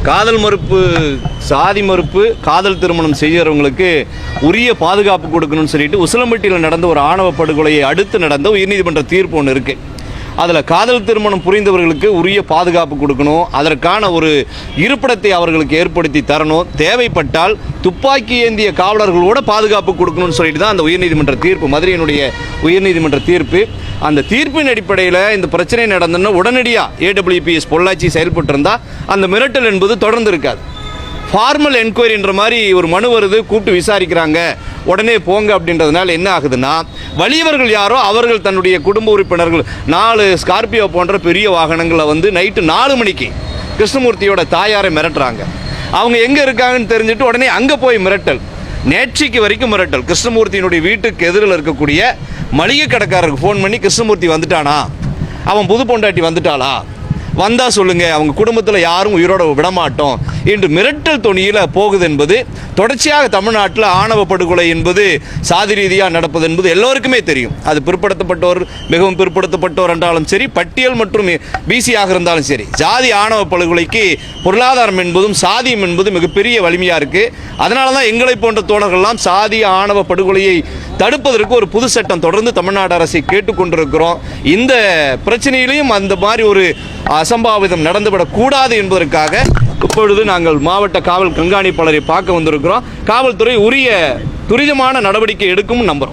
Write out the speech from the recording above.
காதல் மறுப்பு சாதி மறுப்பு காதல் திருமணம் செய்கிறவங்களுக்கு உரிய பாதுகாப்பு கொடுக்கணும்னு சொல்லிட்டு உசிலம்பட்டியில் நடந்த ஒரு ஆணவ படுகொலையை அடுத்து நடந்த உயர்நீதிமன்ற தீர்ப்பு ஒன்று இருக்குது அதில் காதல் திருமணம் புரிந்தவர்களுக்கு உரிய பாதுகாப்பு கொடுக்கணும். அதற்கான ஒரு இருப்பிடத்தை அவர்களுக்கு ஏற்படுத்தி தரணும். தேவைப்பட்டால் துப்பாக்கி ஏந்திய காவலர்களோட பாதுகாப்பு கொடுக்கணும்னு சொல்லிட்டு தான் அந்த உயர்நீதிமன்ற தீர்ப்பு மதுரையினுடைய உயர்நீதிமன்ற தீர்ப்பு. அந்த தீர்ப்பின் அடிப்படையில் இந்த பிரச்சனை நடந்ததுன்னா உடனடியாக ஏடபிள்யூபிஎஸ் பொள்ளாச்சி செயல்பட்டு இருந்தால் அந்த மிரட்டல் என்பது தொடர்ந்து இருக்காது. ஃபார்மல் என்கொயரின்ற மாதிரி ஒரு மனு வருது கூப்பிட்டு விசாரிக்கிறாங்க. உடனே போங்க அப்படின்றதுனால என்ன ஆகுதுன்னா வலியவர்கள் யாரோ அவர்கள் தன்னுடைய குடும்ப உறுப்பினர்கள் நாலு ஸ்கார்பியோ போன்ற பெரிய வாகனங்களை வந்து நைட்டு நாலு மணிக்கு கிருஷ்ணமூர்த்தியோட தாயாரை மிரட்டுறாங்க. அவங்க எங்கே இருக்காங்கன்னு தெரிஞ்சுட்டு உடனே அங்கே போய் மிரட்டல். நேற்றைக்கு வரைக்கும் மிரட்டல். கிருஷ்ணமூர்த்தியினுடைய வீட்டுக்கு எதிரில் இருக்கக்கூடிய மளிகை கடைக்காரருக்கு ஃபோன் பண்ணி கிருஷ்ணமூர்த்தி வந்துட்டானா? அவன் புது பொண்டாட்டி வந்துட்டாளா? வந்தா சொல்லுங்க அவங்க குடும்பத்தில் யாரும் உயிரோட விடமாட்டோம் என்று மிரட்டல் தொனியில் போகுது என்பது தொடர்ச்சியாக தமிழ்நாட்டில் ஆணவ படுகொலை என்பது சாதி ரீதியாக நடப்பது என்பது எல்லோருக்குமே தெரியும். அது பிற்படுத்தப்பட்டோர் மிகவும் பிற்படுத்தப்பட்டோர் என்றாலும் சரி பட்டியல் மற்றும் பிசியாக இருந்தாலும் சரி. ஜாதி ஆணவ படுகொலைக்கு பொருளாதாரம் என்பதும் சாதியம் என்பது மிகப்பெரிய வலிமையாக இருக்குது அதனால தான் எங்களை போன்ற தோழர்கள்லாம் சாதி ஆணவ படுகொலையை தடுப்பதற்கு ஒரு புது சட்டம் தொடர்ந்து தமிழ்நாடு அரசை கேட்டுக்கொண்டிருக்கிறோம். இந்த பிரச்சனையிலையும் அந்த மாதிரி ஒரு அசம்பாவிதம் நடந்துவிடக்கூடாது என்பதற்காக இப்பொழுது நாங்கள் மாவட்ட காவல் கண்காணிப்பாளரை பார்க்க வந்திருக்கிறோம். காவல்துறை உரிய துரிதமான நடவடிக்கை எடுக்கும் நம்புகிறோம்